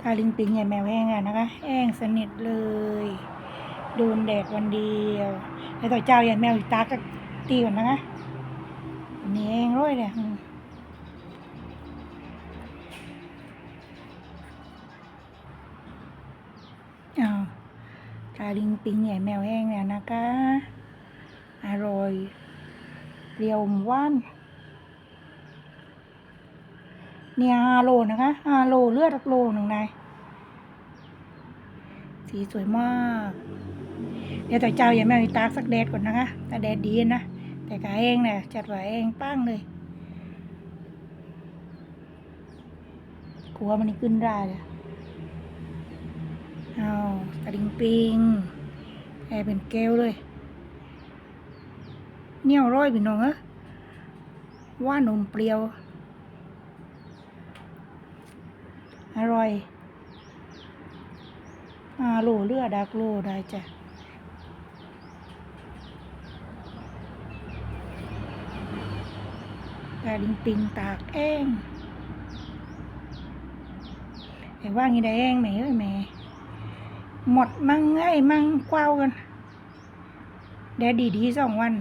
ทาลิงปิงใหญ่แมวแห้งอะนะคะแห้งสนิทเลยโดนแดดวันเดียว แล้วต่อเจ้าใหญ่แมวอีกตาก็ตีก่อนนะคะนี่เองร้อยเลยอืมอ้าวทาลิงปิงใหญ่แมวแห้งเนี่ยนะคะ อร่อยเปรี้ยวหวาน เนี่ยฮาโลนะคะฮาโลเลือดโลหนึ่งนายสีสวยมาก เดี๋ยวแต่เจ้าอย่าแม่ตากสักแดดก่อนนะคะแต่แดดดีนะแต่กาเองเนี่ยจัดไว้เองปั้งเลยกลัวมันนี่ขึ้นได้เลยเอาตะลิงปิงแอเป็นแก้วเลยเนี่ยวร้อยพี่น้องอะว่านมเปรี้ยว อร่อยอาโลเลือดดักโลได้จ้ะตาลิงปิงตากแองไอ้ว่างี้ได้แองแหมเอ้ยแม่หมดมั่งไอ้มั่งกว้าวกันแดดดีดีๆสองวัน